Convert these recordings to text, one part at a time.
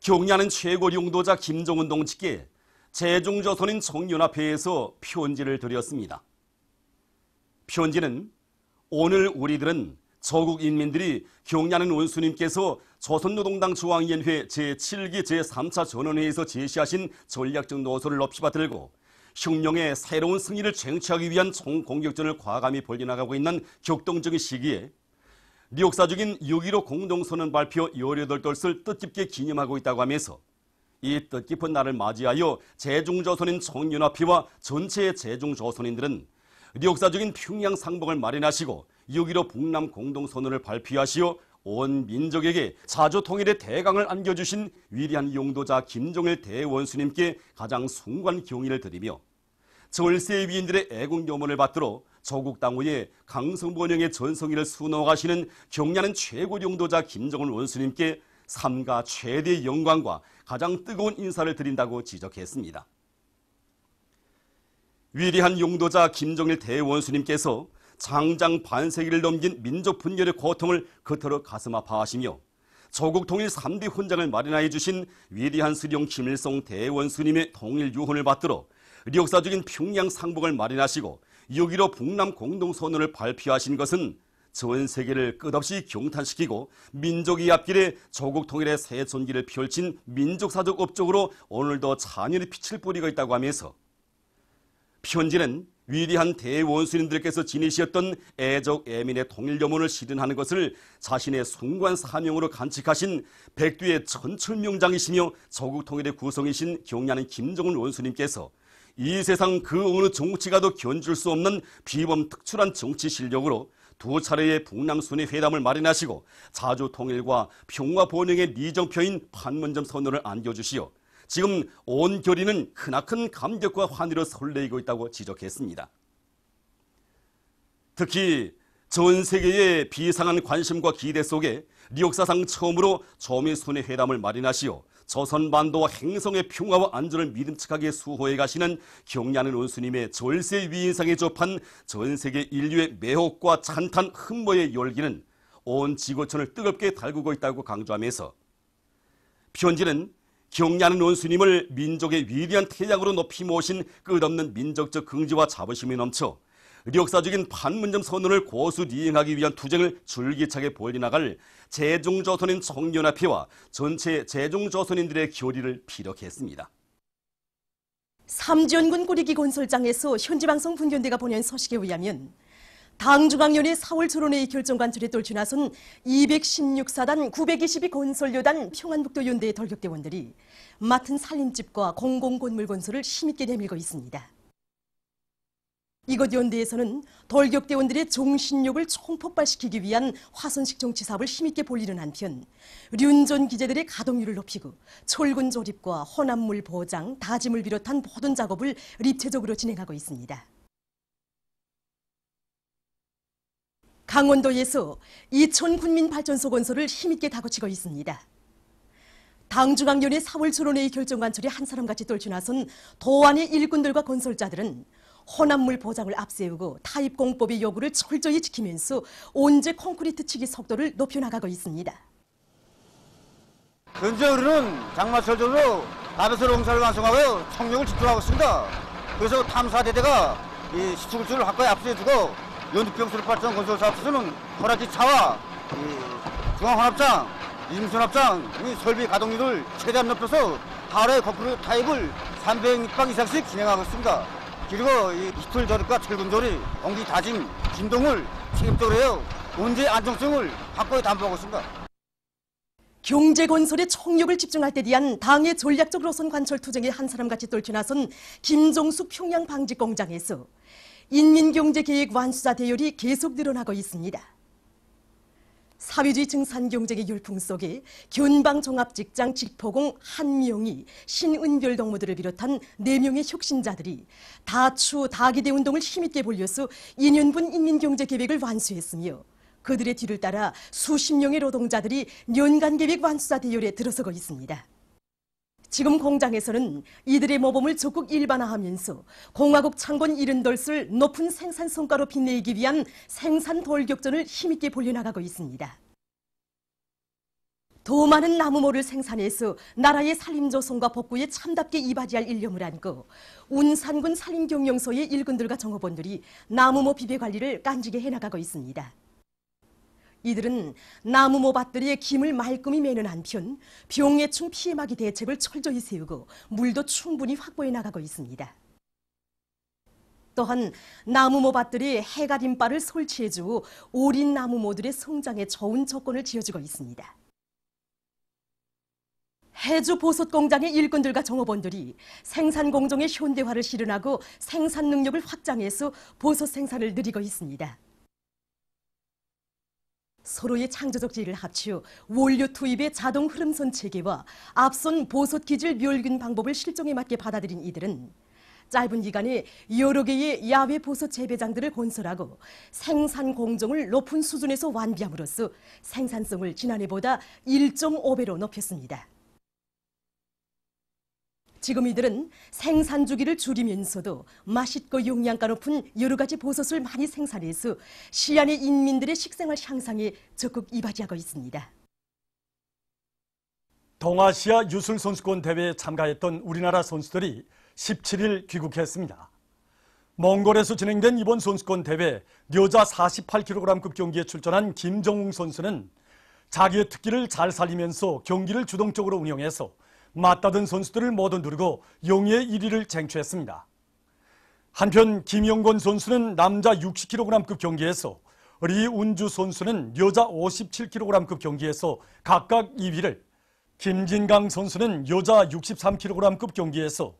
경리하는 최고 용도자 김정은 동지께 제중조선인 청년합회에서 편지를 드렸습니다. 편지는 오늘 우리들은 저국 인민들이 경리하는 원수님께서 조선노동당 중앙위원회 제7기 제3차 전원회에서 제시하신 전략적 노선을 높이 받들고 혁명의 새로운 승리를 쟁취하기 위한 총공격전을 과감히 벌려나가고 있는 격동적인 시기에 뉴욕사적인 6.15 공동선언 발표 18돌을 뜻깊게 기념하고 있다고 하면서 이 뜻깊은 날을 맞이하여 제중조선인 총연합회와 전체 제중조선인들은 역사적인 평양 상봉을 마련하시고 6.15 북남 공동선언을 발표하시어 온 민족에게 자주 통일의 대강을 안겨주신 위대한 용도자 김종일 대원수님께 가장 숭고한 경의를 드리며 절세 위인들의 애국 묘문을 받들어 조국 당후의 강성번영의 전성기를 수놓아가시는 경ля는 최고 용도자 김정은 원수님께 삼가 최대의 영광과 가장 뜨거운 인사를 드린다고 지적했습니다. 위대한 용도자 김정일 대원수님께서 장장 반세기를 넘긴 민족 분열의 고통을 그토록 가슴 아파하시며 조국 통일 3대 훈장을 마련하여 주신 위대한 수령 김일성 대원수님의 통일 유혼을 받들어 역사적인 평양 상복을 마련하시고 6.15 북남 공동선언을 발표하신 것은 전 세계를 끝없이 경탄시키고 민족의 앞길에 조국 통일의 새 전기를 펼친 민족사적 업적으로 오늘도 잔연히 빛을 뿌리고 있다고 하면서 편지는 위대한 대원수님들께서 지니셨던 애적 애민의 통일여문을 실현하는 것을 자신의 숭고한 사명으로 간직하신 백두의 천철명장이시며 조국 통일의 구성이신 경리하는 김정은 원수님께서 이 세상 그 어느 정치가도 견줄 수 없는 비범 특출한 정치 실력으로 두 차례의 북남순회 회담을 마련하시고 자주 통일과 평화 번영의 리정표인 판문점 선언을 안겨주시어 지금 온 결의는 크나큰 감격과 환희로 설레이고 있다고 지적했습니다. 특히 전 세계의 비상한 관심과 기대 속에 리역사상 처음으로 조미순회 회담을 마련하시어 조선반도와 행성의 평화와 안전을 믿음직하게 수호해 가시는 경리하는 원수님의 절세 위인상에 접한 전 세계 인류의 매혹과 찬탄 흠모의 열기는 온 지구촌을 뜨겁게 달구고 있다고 강조하면서 편지는 경리하는 원수님을 민족의 위대한 태양으로 높이 모신 끝없는 민족적 긍지와 자부심이 넘쳐 역사적인 판문점 선언을 고수 이행하기 위한 투쟁을 줄기차게 벌려나갈 제중조선인 청년합회와 전체 제중조선인들의 교리를 피력했습니다. 삼지연군 꾸리기 건설장에서 현지방송 분견대가 보낸 소식에 의하면 당중앙위원회 4월 초론회의 결정 관철에 떨치 나선 216사단 922 건설여단 평안북도 연대의 돌격대원들이 맡은 살림집과 공공건물 건설을 힘있게 내밀고 있습니다. 이곳 연대에서는 돌격대원들의 정신력을 총폭발시키기 위한 화선식 정치 사업을 힘있게 벌리는 한편 륜전 기재들의 가동률을 높이고 철근 조립과 혼합물 보장, 다짐을 비롯한 모든 작업을 입체적으로 진행하고 있습니다. 강원도에서 이천 군민발전소 건설을 힘있게 다그치고 있습니다. 당중앙위원회 4월 초론회의 결정 관철이 한 사람같이 떨쳐나선 도안의 일꾼들과 건설자들은 혼합물 보장을 앞세우고 타입공법의 요구를 철저히 지키면서 온제 콘크리트 치기 속도를 높여나가고 있습니다. 현재 우리는 장마철 전으로 나베설 공사를 완성하고 청력을 집중하고 있습니다. 그래서 탐사대대가 이 시축을줄을 확고히 앞세워주고 연두병수를 발전 건설 사업소는 허락기 차와 중앙환합장, 임순합장 설비 가동률을 최대한 높여서 하루에 콘크리트 타입을 300방 이상씩 진행하고 있습니다. 그리고 이 이틀 조립과 철근 조립, 공기 다짐, 진동을 책임적으로 해요. 문제 안정성을 확고히 담보하고 있습니다. 경제 건설에 총력을 집중할 때 대한 당의 전략적 노선 관철 투쟁에 한 사람같이 떨쳐 나선 김종숙 평양 방직 공장에서 인민경제계획 완수자 대열이 계속 늘어나고 있습니다. 사회주의 증산경제의 열풍 속에 견방종합직장 직포공 한명희, 신은별 동무들을 비롯한 4명의 혁신자들이 다추 다기대 운동을 힘있게 벌려서 2년분 인민경제 계획을 완수했으며 그들의 뒤를 따라 수십 명의 노동자들이 연간 계획 완수자 대열에 들어서고 있습니다. 지금 공장에서는 이들의 모범을 적극 일반화하면서 공화국 창건 이른돌을 높은 생산 성과로 빛내기 위한 생산 돌격전을 힘있게 벌려나가고 있습니다. 더 많은 나무모를 생산해서 나라의 산림조성과 복구에 참답게 이바지할 일념을 안고 운산군 산림경영소의 일꾼들과 정업원들이 나무모 비배 관리를 깐지게 해나가고 있습니다. 이들은 나무모 밭들의 김을 말끔히 매는 한편 병해충 피해막이 대책을 철저히 세우고 물도 충분히 확보해 나가고 있습니다. 또한 나무모 밭들이 해가 림바를 설치해주고 오린 나무모들의 성장에 좋은 조건을 지어주고 있습니다. 해주 보솥 공장의 일꾼들과 정업원들이 생산 공정의 현대화를 실현하고 생산 능력을 확장해서 보솥 생산을 늘리고 있습니다. 서로의 창조적 지혜를 합치어 원료 투입의 자동 흐름선 체계와 앞선 보솥 기질 멸균 방법을 실정에 맞게 받아들인 이들은 짧은 기간에 여러 개의 야외 보솥 재배장들을 건설하고 생산 공정을 높은 수준에서 완비함으로써 생산성을 지난해보다 1.5배로 높였습니다. 지금 이들은 생산 주기를 줄이면서도 맛있고 영양가 높은 여러 가지 버섯을 많이 생산해서 시안의 인민들의 식생활 향상에 적극 이바지하고 있습니다. 동아시아 유술 선수권 대회에 참가했던 우리나라 선수들이 17일 귀국했습니다. 몽골에서 진행된 이번 선수권 대회 여자 48kg급 경기에 출전한 김정웅 선수는 자기의 특기를 잘 살리면서 경기를 주동적으로 운영해서 맞다든 선수들을 모두 누르고 용의 1위를 쟁취했습니다. 한편 김영권 선수는 남자 60kg급 경기에서 리운주 선수는 여자 57kg급 경기에서 각각 2위를 김진강 선수는 여자 63kg급 경기에서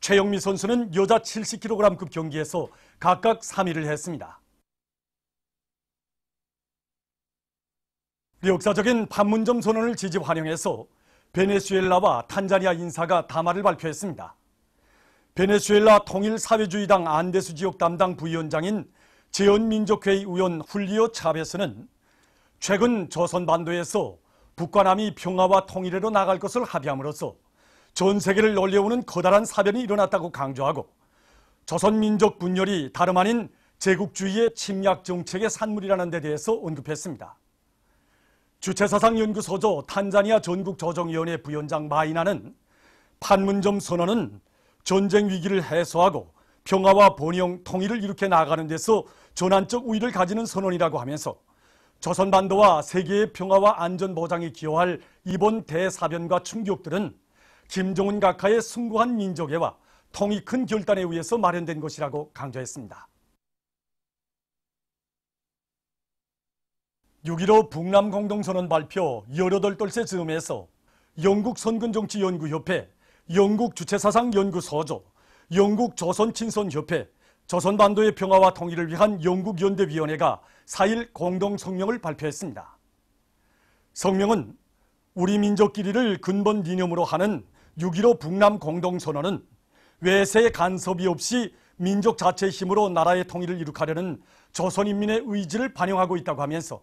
최영미 선수는 여자 70kg급 경기에서 각각 3위를 했습니다. 역사적인 판문점 선언을 지지 환영해서 베네수엘라와 탄자니아 인사가 담화를 발표했습니다. 베네수엘라 통일사회주의당 안데스 지역 담당 부위원장인 재헌민족회의 의원 훌리오 차베스는 최근 조선반도에서 북과 남이 평화와 통일으로 나갈 것을 합의함으로써 전 세계를 놀려오는 커다란 사변이 일어났다고 강조하고 조선민족 분열이 다름 아닌 제국주의의 침략 정책의 산물이라는 데 대해서 언급했습니다. 주체사상연구소조 탄자니아 전국조정위원회 부위원장 마이나는 판문점 선언은 전쟁 위기를 해소하고 평화와 번영, 통일을 이룩해 나가는 데서 전환적 우위를 가지는 선언이라고 하면서 조선반도와 세계의 평화와 안전 보장에 기여할 이번 대사변과 충격들은 김정은 각하의 숭고한 민족애와 통이 큰 결단에 의해서 마련된 것이라고 강조했습니다. 6.15 북남 공동선언 발표 18돌째 즈음에서 영국 선근정치연구협회, 영국 주체사상연구소조, 영국 조선친선협회, 조선반도의 평화와 통일을 위한 영국연대위원회가 4일 공동성명을 발표했습니다. 성명은 우리 민족끼리를 근본 이념으로 하는 6.15 북남 공동선언은 외세의 간섭이 없이 민족 자체의 힘으로 나라의 통일을 이룩하려는 조선인민의 의지를 반영하고 있다고 하면서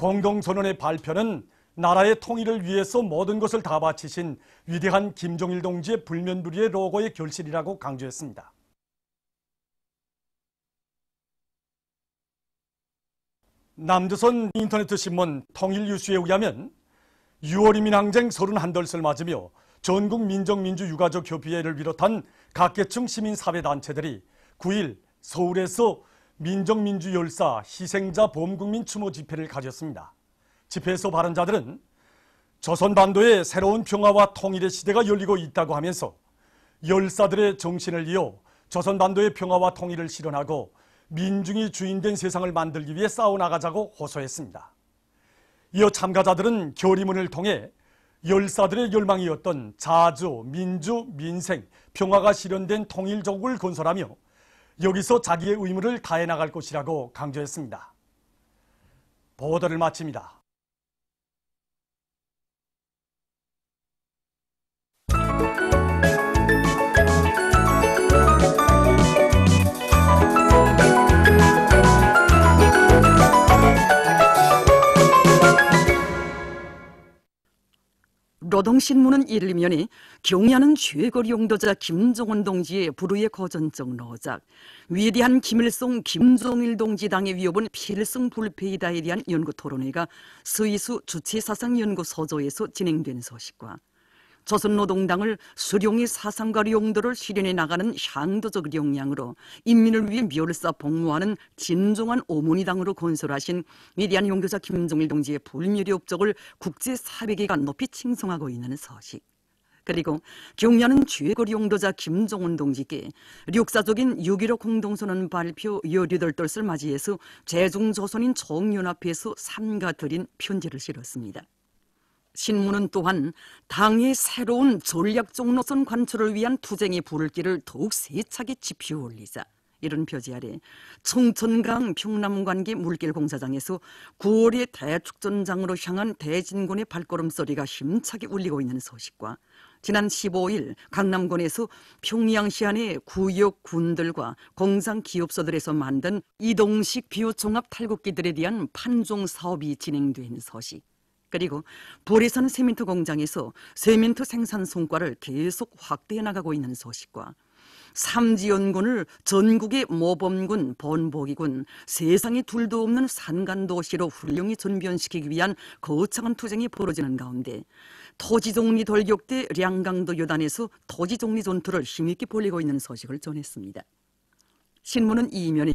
공동선언의 발표는 나라의 통일을 위해서 모든 것을 다 바치신 위대한 김정일 동지의 불면불리의 로고의 결실이라고 강조했습니다. 남조선 인터ネ트 신문 통일뉴스에 의하면 6월이민 항쟁 31돌을 맞으며 전국 민족민주 유가족 협의회를 비롯한 각계층 시민사회단체들이 9일 서울에서 민족민주 열사 희생자 범국민 추모 집회를 가졌습니다. 집회에서 발언자들은 조선반도에 새로운 평화와 통일의 시대가 열리고 있다고 하면서 열사들의 정신을 이어 조선반도의 평화와 통일을 실현하고 민중이 주인된 세상을 만들기 위해 싸워나가자고 호소했습니다. 이어 참가자들은 결의문을 통해 열사들의 열망이었던 자주, 민주, 민생, 평화가 실현된 통일조국을 건설하며 여기서 자기의 의무를 다해 나갈 것이라고 강조했습니다. 보도를 마칩니다. 노동신문은 일면에 경야는 최고 용도자 김정은 동지의 불후의 거전적 노작, 위대한 김일성 김종일 동지 당의 위협은 필승 불패이다에 대한 연구 토론회가 스위스 주체사상연구 소조에서 진행된 소식과 조선노동당을 수령의 사상과 용도를 실현해 나가는 향도적 역량으로 인민을 위해 멸사 복무하는 진정한 오모니당으로 건설하신 위대한 용교자 김종일 동지의 불멸의 업적을 국제사회계가 높이 칭송하고 있는 소식. 그리고 경야는 최고 용도자 김종원 동지께 역사적인 6.15 공동선언 발표 18돌을 맞이해서 재중조선인 총연합회에서 삼가 드린 편지를 실었습니다. 신문은 또한 당의 새로운 전략적 노선 관철을 위한 투쟁의 불길을 더욱 세차게 지피어 올리자 이런 표지 아래 청천강 평남관계 물길 공사장에서 9월의 대축전장으로 향한 대진군의 발걸음 소리가 힘차게 울리고 있는 소식과 지난 15일 강남권에서 평양시 안의 구역 군들과 공장 기업소들에서 만든 이동식 비호종합 탈곡기들에 대한 판종 사업이 진행된 소식 그리고 보리산 세멘트 공장에서 세멘트 생산 성과를 계속 확대해 나가고 있는 소식과 삼지연군을 전국의 모범군, 번복이군, 세상에 둘도 없는 산간도시로 훌륭히 전변시키기 위한 거창한 투쟁이 벌어지는 가운데 토지정리 돌격대 량강도 요단에서 토지정리 전투를 힘있게 벌이고 있는 소식을 전했습니다. 신문은 이면에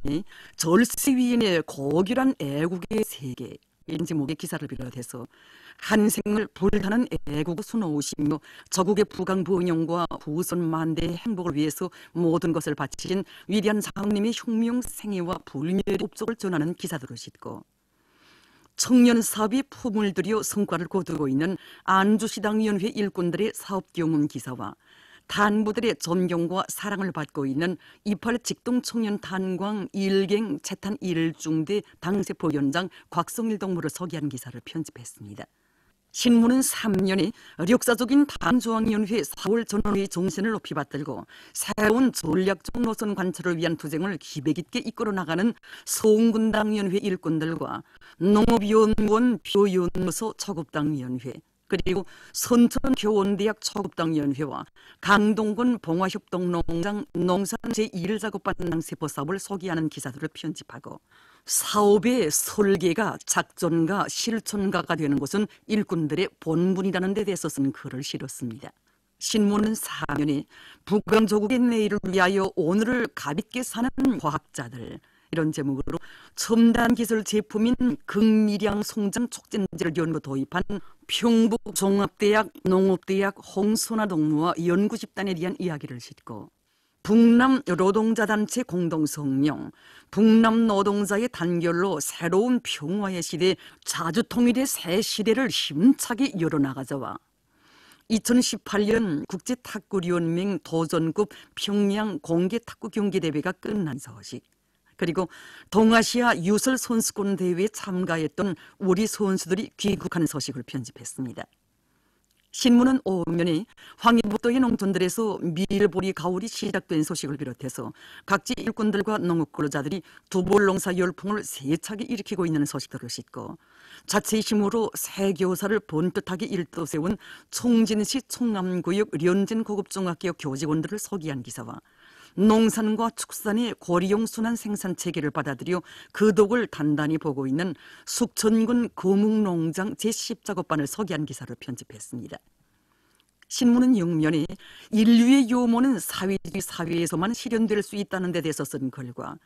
절세위인의 고결한 애국의 세계 인지 목의 기사를 비롯해서 한생을 불타는 애국 순호우시며 저국의 부강 부운영과 후손 만대의 행복을 위해서 모든 것을 바치신 위대한 장님의 혁명 생애와 불멸의 업적을 전하는 기사들을 싣고 청년 사업이 품을 들여 성과를 거두고 있는 안주시당위원회 일꾼들의 사업 경험 기사와 단부들의 존경과 사랑을 받고 있는 이팔 직동 청년 탄광 일갱 채탄 일중대 당세포 연장 곽성일 동무를 소개한 기사를 편집했습니다. 신문은 3년에 역사적인 단조항위원회 4월 전원회의 정신을 높이 받들고 새로운 전략적 노선 관철을 위한 투쟁을 기백 있게 이끌어 나가는 소흥군당위원회 일꾼들과 농업위원원 비호연구소 초급당위원회 그리고 선천교원대학 초급당위원회와 강동군 봉화협동농장 농산 제1 작업반 세포 사업을 소개하는 기사들을 편집하고 사업의 설계가 작전가 실천가가 되는 것은 일꾼들의 본분이라는 데 대해서 쓴 글을 실었습니다. 신문은 사면에 북강조국의 내일을 위하여 오늘을 가볍게 사는 과학자들 이런 제목으로 첨단 기술 제품인 극미량 송장 촉진제를 연구 도입한 평북 종합대학 농업대학 홍소나 동무와 연구 집단에 대한 이야기를 싣고 북남 노동자단체 공동성명, 북남 노동자의 단결로 새로운 평화의 시대, 자주통일의 새 시대를 힘차게 열어나가자와 2018년 국제탁구연맹 도전급 평양 공개탁구 경기대회가 끝난 소식, 그리고 동아시아 유설 선수권 대회에 참가했던 우리 선수들이 귀국하는 소식을 편집했습니다. 신문은 오면에 황해북도의 농촌들에서 밀보리 가을이 시작된 소식을 비롯해서 각지 일꾼들과 농업 근로자들이 두볼 농사 열풍을 세차게 일으키고 있는 소식들을 싣고 자체의 힘으로 새 교사를 본뜻하게 일도 세운 총진시 총남구역 련진 고급중학교 교직원들을 소개한 기사와 농산과 축산의 고리용 순환 생산 체계를 받아들여 그 독을 단단히 보고 있는 숙천군 거묵농장 제10작업반을 소개한 기사를 편집했습니다. 신문은 영면에 인류의 요모는 사회주의 사회에서만 실현될 수 있다는 데 대해서 쓴 글과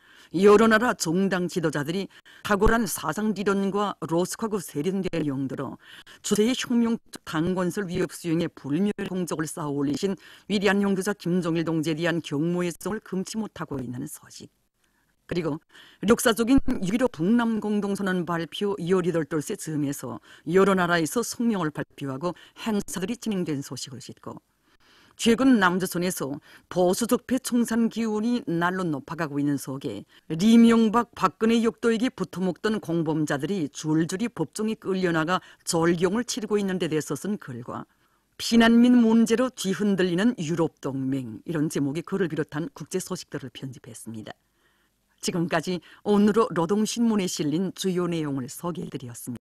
여러 나라 정당 지도자들이 탁월한 사상리론과 로스카고 세련된 용도로 주세의 혁명적 당건설 위협 수행의 불멸 공적을 쌓아 올리신 위대한 용교자 김종일 동지에 대한 경모의 성을 금치 못하고 있는 소식. 그리고 역사적인 6.15 북남 공동선언 발표 18돌세 즈음에서 여러 나라에서 성명을 발표하고 행사들이 진행된 소식을 싣고 최근 남조선에서 보수적폐 총산 기운이 날로 높아가고 있는 속에 리명박 박근혜 역도에게 붙어먹던 공범자들이 줄줄이 법정에 끌려나가 절경을 치르고 있는 데 대해서 쓴 글과 피난민 문제로 뒤흔들리는 유럽 동맹 이런 제목의 글을 비롯한 국제 소식들을 편집했습니다. 지금까지 오늘로 노동신문에 실린 주요 내용을 소개해드렸습니다.